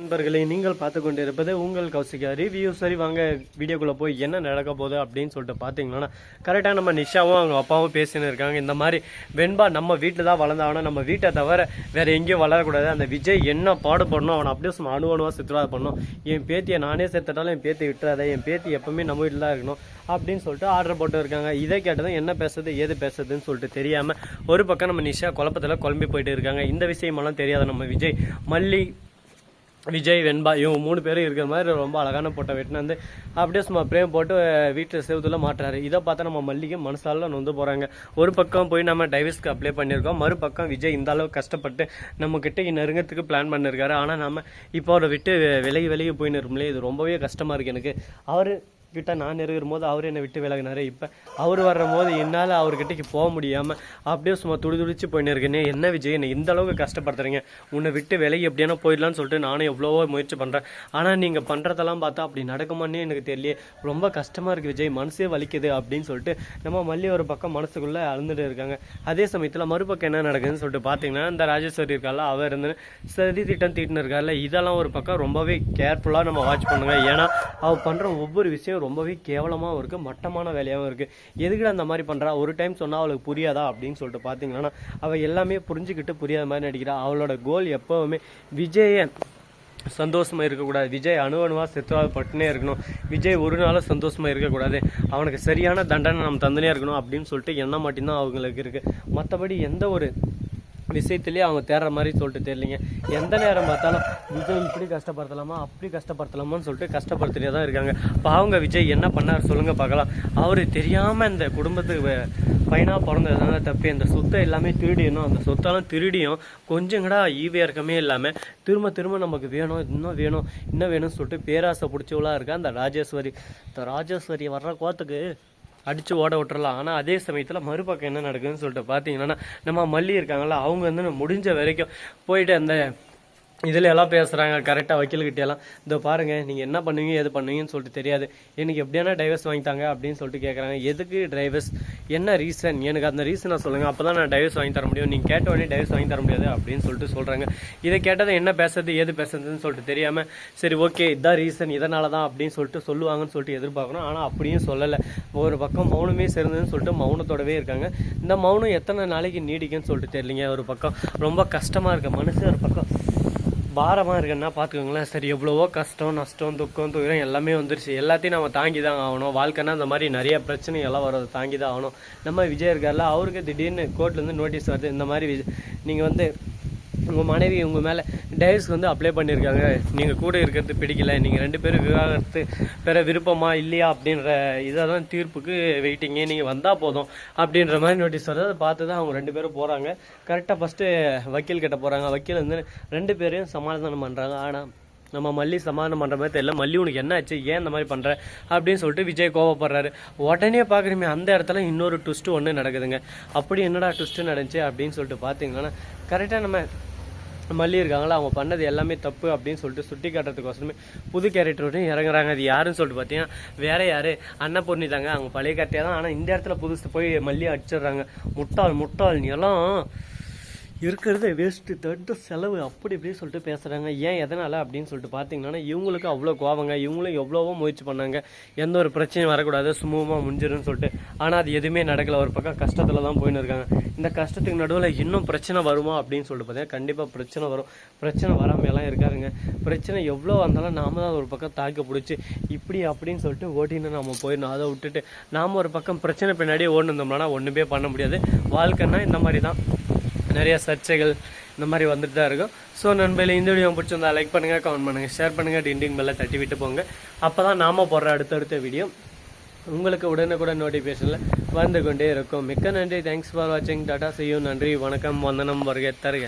நண்பர்களை நீங்கள் பார்த்து கொண்டிருப்பது உங்கள் கௌசிகா ரிவ்யூ சரி வாங்க வீடியோக்குள்ளே போய் என்ன நடக்க போகுது அப்படின்னு சொல்லிட்டு பார்த்தீங்கன்னா கரெக்டாக நம்ம நிஷாவும் அவங்க அப்பாவும் பேசின்னு இருக்காங்க. இந்த மாதிரி வெண்பா நம்ம வீட்டில் தான் வளர்ந்தாகணும் நம்ம வீட்டை தவிர வேறு எங்கேயும் வளரக்கூடாது. அந்த விஜய் என்ன பாடுபடணும் அவனை அப்படியே சும்மா அணு அணுவாக சித்திரவதை பண்ணணும் என் பேத்தியை நானே சேர்த்துட்டாலும் என் பேத்தி விட்டுறாத என் பேத்தி எப்பவுமே நம்ம வீட்டில் தான் இருக்கணும் அப்படின்னு சொல்லிட்டு ஆர்டர் போட்டு இருக்காங்க. இதை கேட்டதும் என்ன பேசுறது ஏது பேசுறதுன்னு சொல்லிட்டு தெரியாமல் ஒரு பக்கம் நம்ம நிஷா குழப்பத்தில் குழம்பி போயிட்டு இருக்காங்க. இந்த விஷயமெல்லாம் தெரியாத நம்ம விஜய் மல்லி விஜய் வெண்பா இவங்க மூணு பேரும் இருக்கிற மாதிரி ரொம்ப அழகான போட்டோ வெட்டினு வந்து அப்படியே சும்மா பிரேம் போட்டு வீட்டில் செவத்துல மாட்டுறாரு. இதை பார்த்தா நம்ம மல்லிகை மனசால நொந்து போகிறாங்க ஒரு பக்கம் போய் நம்ம டைவர்ஸ்க்கு அப்ளை பண்ணியிருக்கோம். மறுபக்கம் விஜய் இந்த அளவுக்கு கஷ்டப்பட்டு நம்ம கிட்ட நெருங்கத்துக்கு பிளான் பண்ணியிருக்காரு ஆனால் நம்ம இப்போ அவரை விட்டு விலகி விலகி போயின்னு இருக்கோம்லே இது ரொம்பவே கஷ்டமாக இருக்குது எனக்கு. அவர் கிட்ட நான் நெருங்கிற போது அவர் என்னை விட்டு விலகினார். இப்போ அவர் வர்ற போது என்னால் அவர்கிட்டக்கு போக முடியாமல் அப்படியே சும்மா துடி துடிச்சு போயின்னு இருக்கேனே என்ன விஜய்? என்னை இந்த அளவுக்கு கஷ்டப்படுத்துறீங்க? உன்னை விட்டு விலகி எப்படியானா போயிடலான்னு சொல்லிட்டு நானும் எவ்வளவோ முயற்சி பண்ணுறேன் ஆனால் நீங்கள் பண்ணுறதெல்லாம் பார்த்தா அப்படி நடக்குமான்னே எனக்கு தெரியல ரொம்ப கஷ்டமாக இருக்குது விஜய். மனசே வலிக்குது அப்படின்னு சொல்லிட்டு நம்ம மல்லி ஒரு பக்கம் மனசுக்குள்ளே அழுந்துட்டு இருக்காங்க. அதே சமயத்தில் மறுபக்கம் என்ன நடக்குதுன்னு சொல்லிட்டு பார்த்தீங்கன்னா இந்த ராஜேஸ்வரி இருக்கால அவர் இருந்து சதி திட்டம் தீட்டுன்னு இருக்கார்ல இதெல்லாம் ஒரு பக்கம் ரொம்பவே கேர்ஃபுல்லாக நம்ம வாட்ச் பண்ணுங்க. ஏன்னா அவள் பண்ணுற ஒவ்வொரு விஷயம் ரொம்பவே கேவலமாகவும் இருக்குது மட்டமான வேலையாகவும் இருக்குது எதுக்குடா அந்த மாதிரி பண்ணுறா ஒரு டைம் சொன்னால் அவளுக்கு புரியாதா? அப்படின்னு சொல்லிட்டு பார்த்தீங்கன்னா அவள் எல்லாமே புரிஞ்சுக்கிட்டு புரியாத மாதிரி நடிக்கிறா. அவளோட கோல் எப்போவுமே விஜயன் சந்தோஷமாக இருக்கக்கூடாது. விஜய் அணு அணுவாக செத்துவாப்பட்டுனே இருக்கணும். விஜய் ஒரு நாளும் சந்தோஷமாக இருக்கக்கூடாது. அவனுக்கு சரியான தண்டனை நம்ம தந்தனே இருக்கணும் அப்படின்னு சொல்லிட்டு எண்ணம் மட்டும்தான் அவங்களுக்கு இருக்குது மற்றபடி எந்த ஒரு விஷயத்துலேயே அவங்க தேடுற மாதிரி சொல்லிட்டு தெரியலிங்க. எந்த நேரம் பார்த்தாலும் விஜய் இப்படி கஷ்டப்படுத்தலாமா? அப்படி கஷ்டப்படுத்தலாமான்னு சொல்லிட்டு கஷ்டப்படுத்திட்டே தான் இருக்காங்க. பாவங்க விஜய் என்ன பண்ணார் சொல்லுங்கள் பார்க்கலாம். அவர் தெரியாமல் இந்த குடும்பத்துக்கு பையனாக பிறந்ததுனால தப்பி தப்பு இந்த சொத்தை எல்லாமே திருடியணும் அந்த சொத்தெல்லாம் திருடியும் கொஞ்சங்கடா ஈவே இறக்கமே இல்லாமல் திரும்ப திரும்ப நமக்கு வேணும் இன்னும் வேணும் இன்னும் வேணும்னு சொல்லிட்டு பேராசை பிடிச்சவளாக இருக்கா அந்த ராஜேஸ்வரி. இந்த ராஜேஸ்வரி வர்ற கோத்துக்கு அடித்து ஓட விட்டுறலாம். ஆனால் அதே சமயத்தில் மறுபக்கம் என்ன நடக்குதுன்னு சொல்லிட்டு பார்த்தீங்கன்னா நம்ம மல்லி இருக்காங்களா அவங்க வந்து முடிஞ்ச வரைக்கும் போயிட்டு அந்த இதில் எல்லாம் பேசுகிறாங்க கரெக்டாக வக்கீல்கிட்ட எல்லாம் இதோ பாருங்கள் நீங்கள் என்ன பண்ணுவீங்க எது பண்ணுவீங்கன்னு சொல்லிட்டு தெரியாது. எனக்கு எப்படியான டைவர்ஸ் வாங்கித்தாங்க அப்படின்னு சொல்லிட்டு கேட்குறாங்க எதுக்கு டைவர்ஸ் என்ன ரீசன் எனக்கு அந்த ரீசனை சொல்லுங்கள் அப்போ தான் நான் டைவர்ஸ் வாங்கி தர முடியும். நீங்கள் கேட்ட உடனே டைவர்ஸ் வாங்கி தர முடியாது அப்படின்னு சொல்லிட்டு சொல்கிறாங்க இதை கேட்டதை என்ன பேசுறது ஏது பேசுறதுன்னு சொல்லிட்டு தெரியாமல் சரி ஓகே இதான் ரீசன் இதனால தான் அப்படின்னு சொல்லிட்டு சொல்லுவாங்கன்னு சொல்லிட்டு எதிர்பார்க்கணும். ஆனால் அப்படியும் சொல்லலை. ஒரு பக்கம் மௌனமே சிறந்ததுன்னு சொல்லிட்டு மௌனத்தோடவே இருக்காங்க. இந்த மௌனம் எத்தனை நாளைக்கு நீடிக்குன்னு சொல்லிட்டு தெரியலிங்க. ஒரு பக்கம் ரொம்ப கஷ்டமாக இருக்க மனசு ஒரு பக்கம் பாரமாக இருக்குன்னா பார்த்துக்கோங்களேன் சரி எவ்வளவோ கஷ்டம் நஷ்டம் துக்கம் துயரம் எல்லாமே வந்துருச்சு. எல்லாத்தையும் நம்ம தாங்கி தான் ஆகணும். வாழ்க்கைனா இந்த மாதிரி நிறைய பிரச்சனைகள்லாம் எல்லாம் தாங்கி தான் ஆகணும். நம்ம விஜய் இருக்கார்ல அவருக்கு திடீர்னு கோர்ட்லேருந்து நோட்டீஸ் வருது இந்த மாதிரி நீங்கள் வந்து உங்கள் மனைவி உங்கள் மேலே டைவர்ஸ் வந்து அப்ளை பண்ணியிருக்காங்க. நீங்கள் கூட இருக்கிறது பிடிக்கல. நீங்கள் ரெண்டு பேரும் விவாகரத்து பெற விருப்பமா இல்லையா அப்படின்ற இதை தான் தீர்ப்புக்கு வெயிட்டிங்க நீங்கள் வந்தால் போதும் அப்படின்ற மாதிரி நோட்டீஸ் வருது. அதை பார்த்து தான் அவங்க ரெண்டு பேரும் போகிறாங்க கரெக்டாக ஃபஸ்ட்டு வக்கீல் கிட்ட போகிறாங்க வக்கீல் வந்து ரெண்டு பேரையும் சமாதானம் பண்ணுறாங்க ஆனால் நம்ம மல்லி சமாதானம் பண்ணுற மாதிரி தெரியல. மல்லி உனக்கு என்ன ஆச்சு? ஏன் இந்த மாதிரி பண்ணுற அப்படின்னு சொல்லிட்டு விஜய் கோவப்படுறாரு. உடனே பார்க்குறீங்க அந்த இடத்துல இன்னொரு ட்விஸ்ட்டு ஒன்று நடக்குதுங்க. அப்படி என்னடா ட்விஸ்ட்டு நடந்துச்சு அப்படின்னு சொல்லிட்டு பார்த்தீங்கன்னா கரெக்டாக நம்ம மல்லி இருக்காங்களா அவங்க பண்ணது எல்லாமே தப்பு அப்படின்னு சொல்லிட்டு சுட்டி காட்டுறதுக்கோசரமே புது கேரக்டரோடையும் இறங்குறாங்க. அது யாருன்னு சொல்லிட்டு பார்த்தீங்கன்னா வேற யாரு? அன்னபூர்ணி தாங்க. அவங்க பழைய கட்டியாக தான். ஆனால் இந்த இடத்துல புதுசு போய் மல்லி அடிச்சிடுறாங்க. முட்டாள் முட்டாள் நீ எல்லாம் இருக்கிறத வேஸ்ட்டு தட்டு செலவு அப்படி இப்படி சொல்லிட்டு பேசுகிறாங்க ஏன் எதனால் அப்படின்னு சொல்லிட்டு பார்த்தீங்கன்னா இவங்களுக்கு அவ்வளோ கோவங்க இவங்களும் எவ்வளோவோ முயற்சி பண்ணாங்க. எந்த ஒரு பிரச்சனையும் வரக்கூடாது சுமூகமாக முடிஞ்சிருன்னு சொல்லிட்டு. ஆனால் அது எதுவுமே நடக்கலை. ஒரு பக்கம் கஷ்டத்தில் தான் போயின்னு இருக்காங்க. இந்த கஷ்டத்துக்கு நடுவில் இன்னும் பிரச்சனை வருமா அப்படின்னு சொல்லிட்டு பார்த்தீங்கன்னா கண்டிப்பாக பிரச்சனை வரும். பிரச்சனை வராமல் எல்லாம் இருக்காருங்க பிரச்சனை எவ்வளோ வந்தாலும் நாம தான் ஒரு பக்கம் தாக்க பிடிச்சி இப்படி அப்படின்னு சொல்லிட்டு ஓட்டின்னு நம்ம போயிடணும். அதை விட்டுட்டு நாம் ஒரு பக்கம் பிரச்சனை பின்னாடியே ஓடினோம்னா ஒன்றுமே பண்ண முடியாது. வாழ்க்கைன்னா இந்த மாதிரி தான். நிறைய சர்ச்சைகள் இந்த மாதிரி வந்துட்டு தான் இருக்கும். ஸோ நண்பர்களே இந்த வீடியோ பிடிச்சிருந்தா லைக் பண்ணுங்கள் கமெண்ட் பண்ணுங்கள் ஷேர் பண்ணுங்கள் டிண்டிங் பெல்லை தட்டி விட்டு போங்க. அப்போ தான் நாம போடுற அடுத்தடுத்த வீடியோ உங்களுக்கு உடனுக்குடன் நோட்டிஃபிகேஷனில் வந்து கொண்டே இருக்கும். மிக்க நன்றி. தேங்க்ஸ் ஃபார் வாட்சிங் டாட்டா செய்யும் நன்றி. வணக்கம். வந்தனம் வருகை. தருக.